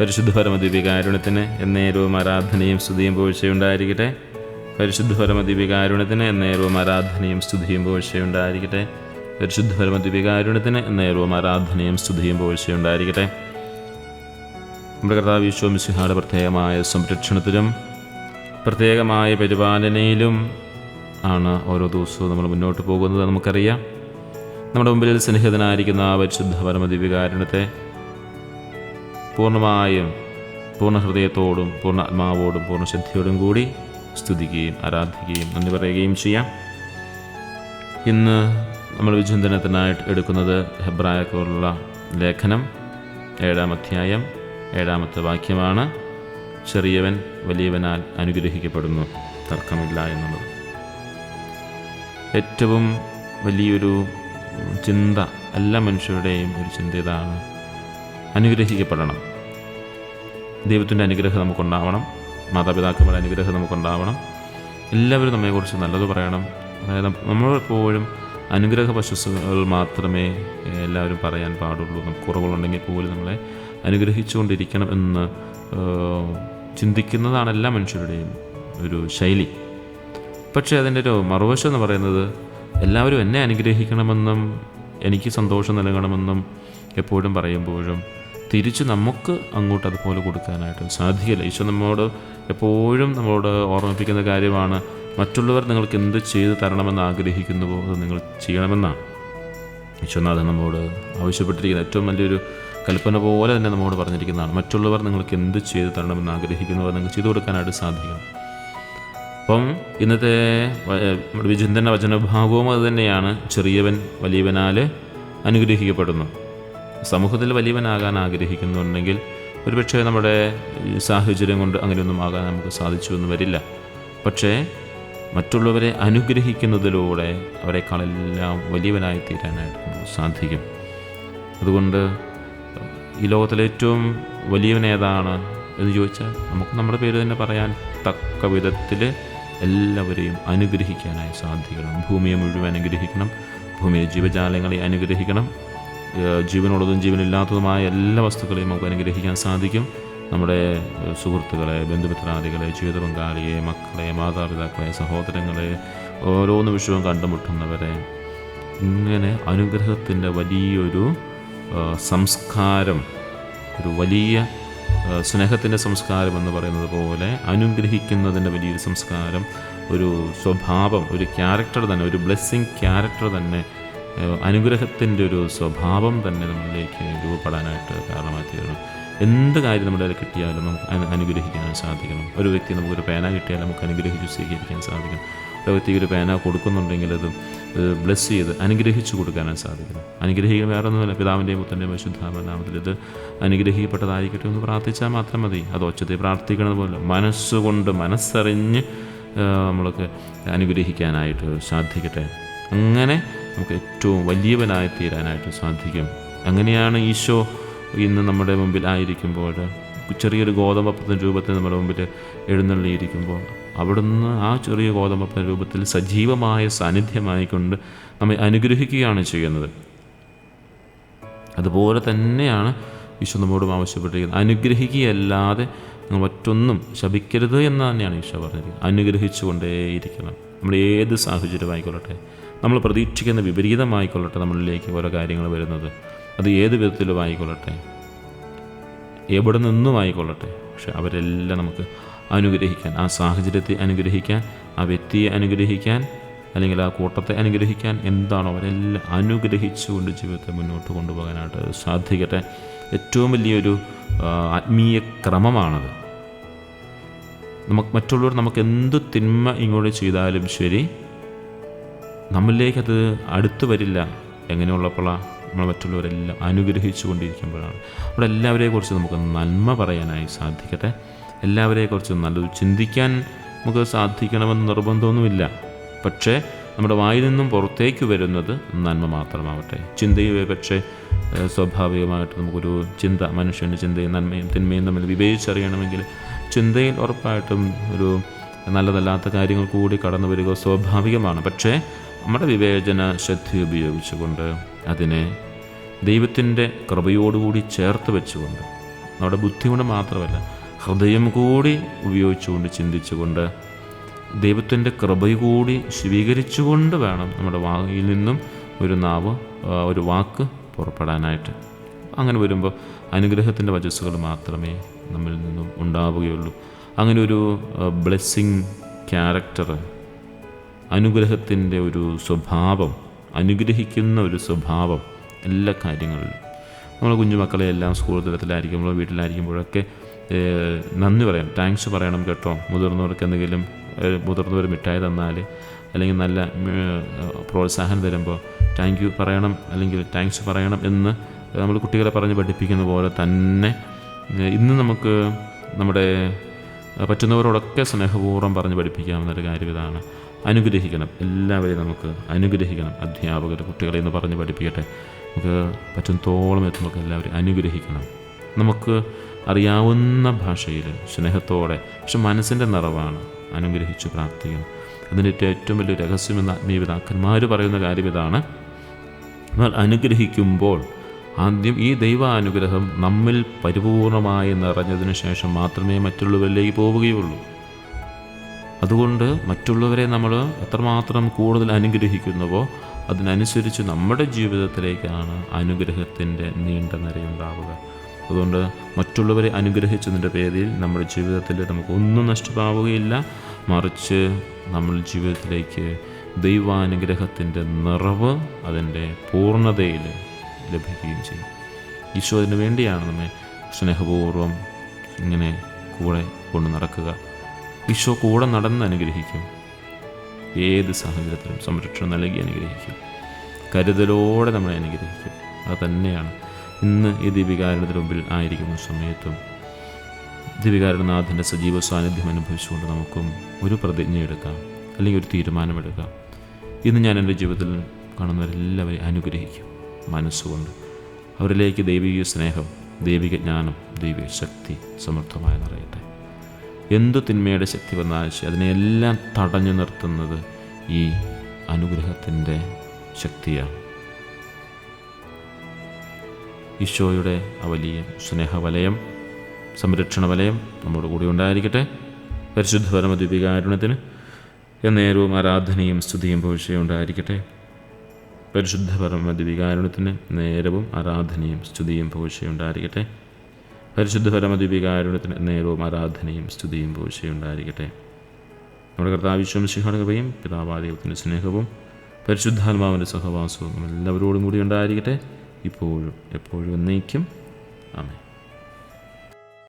പരിശുദ്ധ പരമദിവ്യകാരുണ്യത്തിന് എന്നേരവും ആരാധനയും സ്തുതിയും പോഴ്ചയുണ്ടായിരിക്കട്ടെ. പരിശുദ്ധ പരമദിവ്യകാരുണ്യത്തിന് എന്നേരവും ആരാധനയും സ്തുതിയും പോഴ്ചയുണ്ടായിരിക്കട്ടെ. പരിശുദ്ധ പരമദിവ്യകാരുണ്യത്തിന് എന്നേരവും ആരാധനയും സ്തുതിയും പോഴ്ചയുണ്ടായിരിക്കട്ടെ. നമ്മുടെ കർത്താവ് മിശിഹായുടെ പ്രത്യേകമായ സംരക്ഷണത്തിലും പ്രത്യേകമായ പരിപാലനയിലും ആണ് ഓരോ ദിവസവും നമ്മൾ മുന്നോട്ട് പോകുന്നത് നമുക്കറിയാം. നമ്മുടെ മുമ്പിൽ സ്നേഹിതനായിരിക്കുന്ന ആ പരിശുദ്ധ പരമദിവ്യകാരുണ്യത്തെ പൂർണമായും പൂർണ ഹൃദയത്തോടും പൂർണ ആത്മാവോടും പൂർണ ശ്രദ്ധയോടും കൂടി സ്തുതിക്കുകയും ആരാധിക്കുകയും നന്ദി പറയുകയും ചെയ്യാം. ഇന്ന് നമ്മൾ വിചിന്തനത്തിനായിട്ട് എടുക്കുന്നത് ഹെബ്രായക്കുള്ള ലേഖനം. ഏഴാം അധ്യായം ഏഴാമത്തെ വാക്യമാണ്. ചെറിയവൻ വലിയവനാൽ അനുഗ്രഹിക്കപ്പെടുന്നു തർക്കമില്ല എന്നുള്ളത്. ഏറ്റവും വലിയൊരു ചിന്ത എല്ലാ മനുഷ്യരുടെയും ഒരു ചിന്ത ഇതാണ്. അനുഗ്രഹിക്കപ്പെടണം. ദൈവത്തിന്റെ അനുഗ്രഹം നമുക്കുണ്ടാവണം. മാതാപിതാക്കളുടെ അനുഗ്രഹം നമുക്കുണ്ടാവണം. എല്ലാവരും നമ്മെക്കുറിച്ച് നല്ലത് പറയണം. അതായത് നമ്മളെപ്പോഴും അനുഗ്രഹ പശുസുകൾ മാത്രമേ എല്ലാവരും പറയാൻ പാടുള്ളൂ. നമുക്ക് കുറവുകളുണ്ടെങ്കിൽ പോലും നമ്മളെ അനുഗ്രഹിച്ചുകൊണ്ടിരിക്കണം എന്ന് ചിന്തിക്കുന്നതാണ് എല്ലാ മനുഷ്യരുടെയും ഒരു ശൈലി. പക്ഷേ അതിന്റെ ഒരു മറുവശം എന്ന് പറയുന്നത് എല്ലാവരും എന്നെ അനുഗ്രഹിക്കണമെന്നും എനിക്ക് സന്തോഷം നൽകണമെന്നും എപ്പോഴും പറയുമ്പോഴും തിരിച്ച് നമുക്ക് അങ്ങോട്ട് അതുപോലെ കൊടുക്കാനായിട്ട് സാധിക്കില്ല. ഈശോ നമ്മോട് എപ്പോഴും നമ്മളോട് ഓർമ്മിപ്പിക്കുന്ന കാര്യമാണ് മറ്റുള്ളവർ നിങ്ങൾക്ക് എന്ത് ചെയ്തു തരണമെന്ന് ആഗ്രഹിക്കുന്നുവോ അത് നിങ്ങൾ ചെയ്യണമെന്നാണ്. ഈശോനാഥൻ നമ്മോട് ആവശ്യപ്പെട്ടിരിക്കുന്ന ഏറ്റവും വലിയൊരു കൽപ്പന പോലെ തന്നെ നമ്മോട് പറഞ്ഞിരിക്കുന്നതാണ് മറ്റുള്ളവർ നിങ്ങൾക്ക് എന്ത് ചെയ്തു തരണമെന്ന് ആഗ്രഹിക്കുന്നുവോ അത് നിങ്ങൾക്ക് ചെയ്തു കൊടുക്കാനായിട്ട് സാധിക്കണം അപ്പം ഇന്നത്തെ നമ്മുടെ വിചിന്തന വചനഭാഗവും അത് തന്നെയാണ്. ചെറിയവൻ വലിയവനാൽ അനുഗ്രഹിക്കപ്പെടുന്നു. സമൂഹത്തിൽ വലിയവനാകാൻ ആഗ്രഹിക്കുന്നുണ്ടെങ്കിൽ ഒരുപക്ഷെ നമ്മുടെ സാഹചര്യം കൊണ്ട് അങ്ങനെയൊന്നും ആകാൻ നമുക്ക് സാധിച്ചു എന്ന് വരില്ല. പക്ഷേ മറ്റുള്ളവരെ അനുഗ്രഹിക്കുന്നതിലൂടെ അവരെക്കാളെല്ലാം വലിയവനായി തീരാനായിട്ട് സാധിക്കും. അതുകൊണ്ട് ഈ ലോകത്തിലെ ഏറ്റവും വലിയവൻ ഏതാണ് എന്ന് ചോദിച്ചാൽ നമുക്ക് നമ്മുടെ പേര് തന്നെ പറയാൻ തക്ക വിധത്തിൽ എല്ലാവരെയും അനുഗ്രഹിക്കാനായി സാധിക്കണം. ഭൂമിയെ മുഴുവൻ അനുഗ്രഹിക്കണം. ഭൂമിയിലെ ജീവജാലങ്ങളെ അനുഗ്രഹിക്കണം. ജീവനുള്ളതും ജീവനില്ലാത്തതുമായ എല്ലാ വസ്തുക്കളെയും നമുക്ക് അനുഗ്രഹിക്കാൻ സാധിക്കും. നമ്മുടെ സുഹൃത്തുക്കളെ ബന്ധുമിത്രാദികളെ ജീവിത പങ്കാളിയെ മക്കളെ മാതാപിതാക്കളെ സഹോദരങ്ങളെ ഓരോ നിമിഷവും കണ്ടുമുട്ടുന്നവരെ ഇങ്ങനെ അനുഗ്രഹത്തിന്റെ വലിയൊരു സംസ്കാരം ഒരു വലിയ സ്നേഹത്തിന്റെ സംസ്കാരം എന്ന് പറയുന്നത് പോലെ അനുഗ്രഹിക്കുന്നതിന്റെ വലിയൊരു സംസ്കാരം ഒരു സ്വഭാവം ഒരു ക്യാരക്ടർ തന്നെ ഒരു ബ്ലെസ്സിങ് ക്യാരക്ടർ തന്നെ അനുഗ്രഹത്തിന്റെ ഒരു സ്വഭാവം തന്നെ നമ്മളിലേക്ക് രൂപപ്പെടാനായിട്ട് കാരണമായി തീരണം എന്ത് കാര്യം നമ്മുടെ കയ്യിൽ കിട്ടിയാലും നമുക്ക് അനു- അനുഗ്രഹിക്കാൻ സാധിക്കണം. ഒരു വ്യക്തി നമുക്കൊരു പേന കിട്ടിയാൽ നമുക്ക് അനുഗ്രഹിച്ച് സ്വീകരിക്കാൻ സാധിക്കണം. ഒരു വ്യക്തിക്ക് ഒരു പേന കൊടുക്കുന്നുണ്ടെങ്കിൽ അത് ബ്ലെസ് ചെയ്ത് അനുഗ്രഹിച്ചു കൊടുക്കാനും സാധിക്കണം. അനുഗ്രഹിക്കുക വേറെ ഒന്നുമല്ല പിതാവിന്റെയും പുത്രന്റെയും പരിശുദ്ധാമനാമത്തിൽ ഇത് അനുഗ്രഹിക്കപ്പെട്ടതായിരിക്കട്ടെ എന്ന് പ്രാർത്ഥിച്ചാൽ മാത്രം മതി. അത് ഒച്ചത്തിൽ പ്രാർത്ഥിക്കണത് പോലെ മനസ്സുകൊണ്ട് മനസ്സറിഞ്ഞ് നമ്മൾക്ക് അനുഗ്രഹിക്കാനായിട്ട് സാധിക്കട്ടെ. അങ്ങനെ നമുക്ക് ഏറ്റവും വലിയവനായി തീരാനായിട്ട് സാധിക്കും. അങ്ങനെയാണ് ഈശോ ഇന്ന് നമ്മുടെ മുമ്പിൽ ആയിരിക്കുമ്പോൾ ചെറിയൊരു ഗോതമ്പപ്പത്തിന്റെ രൂപത്തിൽ നമ്മുടെ മുമ്പിൽ എഴുന്നള്ളിയിരിക്കുമ്പോൾ അവിടുന്ന് ആ ചെറിയ ഗോതമ്പപ്പത്തിന്റെ രൂപത്തിൽ സജീവമായ സാന്നിധ്യമായിക്കൊണ്ട് നമ്മെ അനുഗ്രഹിക്കുകയാണ് ചെയ്യുന്നത്. അതുപോലെ തന്നെയാണ് ഈശോ നമ്മോടും ആവശ്യപ്പെട്ടിരിക്കുന്നത്. അനുഗ്രഹിക്കുകയല്ലാതെ നിങ്ങൾ മറ്റൊന്നും ശപിക്കരുത് എന്ന് തന്നെയാണ് ഈശോ പറഞ്ഞിരിക്കുന്നത്. അനുഗ്രഹിച്ചു കൊണ്ടേയിരിക്കണം നമ്മൾ ഏത് സാഹചര്യമായിക്കൊള്ളട്ടെ? നമ്മൾ പ്രതീക്ഷിക്കുന്ന വിപരീതമായിക്കൊള്ളട്ടെ നമ്മളിലേക്ക് ഓരോ കാര്യങ്ങൾ വരുന്നത്. അത് ഏത് വിധത്തിലും ആയിക്കൊള്ളട്ടെ. എവിടെ നിന്നും ആയിക്കൊള്ളട്ടെ. പക്ഷെ അവരെല്ലാം നമുക്ക് അനുഗ്രഹിക്കാൻ ആ സാഹചര്യത്തെ അനുഗ്രഹിക്കാൻ ആ വ്യക്തിയെ അനുഗ്രഹിക്കാൻ അല്ലെങ്കിൽ ആ കൂട്ടത്തെ അനുഗ്രഹിക്കാൻ എന്താണോ അവരെല്ലാം അനുഗ്രഹിച്ചുകൊണ്ട് ജീവിതത്തെ മുന്നോട്ട് കൊണ്ടുപോകാനായിട്ട് സാധിക്കട്ടെ. ഏറ്റവും വലിയൊരു ആത്മീയ ക്രമമാണത്. നമുക്ക് മറ്റുള്ളവർ നമുക്ക് എന്ത് തിന്മ ഇങ്ങോട്ട് ചെയ്താലും ശരി നമ്മളിലേക്കത് അടുത്ത് വരില്ല. എങ്ങനെയുള്ളപ്പോഴാണ് നമ്മൾ മറ്റുള്ളവരെല്ലാം അനുഗ്രഹിച്ചു കൊണ്ടിരിക്കുമ്പോഴാണ്. അവിടെ എല്ലാവരെക്കുറിച്ച് നമുക്ക് നന്മ പറയാനായി സാധിക്കട്ടെ. എല്ലാവരെക്കുറിച്ചും നല്ലത് ചിന്തിക്കാൻ നമുക്ക് സാധിക്കണമെന്ന് നിർബന്ധമൊന്നുമില്ല. പക്ഷേ നമ്മുടെ വായിൽ നിന്നും പുറത്തേക്ക് വരുന്നത് നന്മ മാത്രമാവട്ടെ. ചിന്തയും പക്ഷേ സ്വാഭാവികമായിട്ട് നമുക്കൊരു ചിന്ത മനുഷ്യന്റെ ചിന്തയും നന്മയും തിന്മയും തമ്മിൽ വിവേചിച്ചറിയണമെങ്കിൽ ചിന്തയിൽ ഉറപ്പായിട്ടും ഒരു നല്ലതല്ലാത്ത കാര്യങ്ങൾ കൂടി കടന്നു വരിക സ്വാഭാവികമാണ്. പക്ഷേ നമ്മുടെ വിവേചന ശ്രദ്ധ ഉപയോഗിച്ചുകൊണ്ട് അതിനെ ദൈവത്തിന്റെ കൃപയോടുകൂടി ചേർത്ത് വെച്ചുകൊണ്ട് നമ്മുടെ ബുദ്ധി കൊണ്ട് മാത്രമല്ല ഹൃദയം കൂടി ഉപയോഗിച്ചുകൊണ്ട് ചിന്തിച്ചുകൊണ്ട് ദൈവത്തിന്റെ കൃപ കൂടി സ്വീകരിച്ചുകൊണ്ട് വേണം നമ്മുടെ വായിൽ നിന്നും ഒരു നാവ് ഒരു വാക്ക് പുറപ്പെടാനായിട്ട്. അങ്ങനെ വരുമ്പോൾ അനുഗ്രഹത്തിന്റെ വചസ്സുകൾ മാത്രമേ നമ്മിൽ നിന്നും ഉണ്ടാവുകയുള്ളൂ. അങ്ങനെ ഒരു ബ്ലെസ്സിങ് ക്യാരക്ടർ അനുഗ്രഹത്തിന്റെ ഒരു സ്വഭാവം അനുഗ്രഹിക്കുന്ന ഒരു സ്വഭാവം എല്ലാ കാര്യങ്ങളിലും. നമ്മൾ കുഞ്ഞുമക്കളെ എല്ലാം സ്കൂൾ തലത്തിലായിരിക്കുമ്പോൾ വീട്ടിലായിരിക്കുമ്പോഴൊക്കെ നന്ദി പറയാം. താങ്ക്സ് പറയണം കേട്ടോ. മുതിർന്നവർക്ക് എന്തെങ്കിലും മുതിർന്നവർ മിഠായി തന്നാൽ അല്ലെങ്കിൽ നല്ല പ്രോത്സാഹനം തരുമ്പോൾ താങ്ക് യു പറയണം അല്ലെങ്കിൽ താങ്ക്സ് പറയണം എന്ന് നമ്മൾ കുട്ടികളെ പറഞ്ഞ് പഠിപ്പിക്കുന്ന പോലെ തന്നെ ഇന്ന് നമുക്ക് നമ്മുടെ പറ്റുന്നവരോടൊക്കെ സ്നേഹപൂർവം പറഞ്ഞ് പഠിപ്പിക്കാവുന്ന ഒരു കാര്യം ഇതാണ്. അനുഗ്രഹിക്കണം. എല്ലാവരെയും നമുക്ക് അനുഗ്രഹിക്കണം. അധ്യാപകർ കുട്ടികളെ എന്ന് പറഞ്ഞ് പഠിപ്പിക്കട്ടെ. നമുക്ക് പറ്റുന്നതോളം എത്തുമ്പോൾ എല്ലാവരെയും അനുഗ്രഹിക്കണം. നമുക്ക് അറിയാവുന്ന ഭാഷയിൽ സ്നേഹത്തോടെ പക്ഷെ മനസ്സിന്റെ നിറവാണ് അനുഗ്രഹിച്ച് പ്രാർത്ഥിക്കണം. അതിന്റെ ഏറ്റവും വലിയ രഹസ്യമെന്ന് ആത്മീയപിതാക്കന്മാർ പറയുന്ന കാര്യം ഇതാണ്. എന്നാൽ അനുഗ്രഹിക്കുമ്പോൾ ആദ്യം ഈ ദൈവാനുഗ്രഹം നമ്മിൽ പരിപൂർണമായി നിറഞ്ഞതിന് ശേഷം മാത്രമേ മറ്റുള്ളവരിലേക്ക് പോവുകയുള്ളൂ. അതുകൊണ്ട് മറ്റുള്ളവരെ നമ്മൾ എത്രമാത്രം കൂടുതൽ അനുഗ്രഹിക്കുന്നുവോ അതിനനുസരിച്ച് നമ്മുടെ ജീവിതത്തിലേക്കാണ് അനുഗ്രഹത്തിന്റെ നീണ്ട നിരയുണ്ടാവുക. അതുകൊണ്ട് മറ്റുള്ളവരെ അനുഗ്രഹിച്ചതിന്റെ പേരിൽ നമ്മുടെ ജീവിതത്തിൽ നമുക്കൊന്നും നഷ്ടമാവുകയില്ല. മറിച്ച് നമ്മൾ ജീവിതത്തിലേക്ക് ദൈവാനുഗ്രഹത്തിന്റെ നിറവ് അതിന്റെ പൂർണതയിൽ ലഭിക്കുകയും ചെയ്യും. ഈശോ അതിന് വേണ്ടിയാണ് നമ്മെ സ്നേഹപൂർവം ഇങ്ങനെ കൂടെ കൊണ്ട് നടക്കുക. ഈശോ കൂടെ നടന്ന് അനുഗ്രഹിക്കും. ഏത് സാഹചര്യത്തിലും സംരക്ഷണം നൽകി അനുഗ്രഹിക്കും. കരുതലോടെ നമ്മളെ അനുഗ്രഹിക്കും. അത് തന്നെയാണ്. ഇന്ന് ഈ ദീപികാരണത്തിന് മുമ്പിൽ ആയിരിക്കുന്ന സമയത്തും ദീപികാരണനാഥന്റെ സജീവ സാന്നിധ്യം അനുഭവിച്ചുകൊണ്ട് നമുക്കും ഒരു പ്രതിജ്ഞ എടുക്കാം. അല്ലെങ്കിൽ ഒരു തീരുമാനമെടുക്കാം. ഇന്ന് ഞാൻ എന്റെ ജീവിതത്തിൽ കാണുന്നവരെല്ലാവരെയും അനുഗ്രഹിക്കും മനസ്സുകൊണ്ട്. അവരിലേക്ക് ദൈവിക സ്നേഹം ദൈവിക ജ്ഞാനം ദൈവിക ശക്തി സമൃദ്ധമായി നിറയട്ടെ. എന്തു തിന്മയുടെ ശക്തി വന്നാലും അതിനെയെല്ലാം തടഞ്ഞു നിർത്തുന്നത് ഈ അനുഗ്രഹത്തിന്റെ ശക്തിയാണ്. ഈശോയുടെ ആ വലിയ സ്നേഹവലയം സംരക്ഷണ വലയം നമ്മുടെ കൂടെ ഉണ്ടായിരിക്കട്ടെ. പരിശുദ്ധ പരമദ്വീപികാരുണ്യത്തിന് എന്നേരവും ആരാധനയും സ്തുതിയും ഭവിഷ്യം ഉണ്ടായിരിക്കട്ടെ. പരിശുദ്ധ പരമദ്വീപികാരുണ്യത്തിന് നേരവും ആരാധനയും സ്തുതിയും ഭവിഷ്യം ഉണ്ടായിരിക്കട്ടെ. പരിശുദ്ധ പരമദ്വീപികാരുണ്യത്തിന് നേരവും ആരാധനയും സ്തുതിയും പൂജയും ഉണ്ടായിരിക്കട്ടെ. നമ്മുടെ കർത്താവിശ്വം ശിഹാടകവയും പിതാവാദൈവത്തിന്റെ സ്നേഹവും പരിശുദ്ധാത്മാവിന്റെ സഹവാസവും എല്ലാവരോടും കൂടി ഉണ്ടായിരിക്കട്ടെ. ഇപ്പോഴും എപ്പോഴും എന്നേക്കും. ആമേ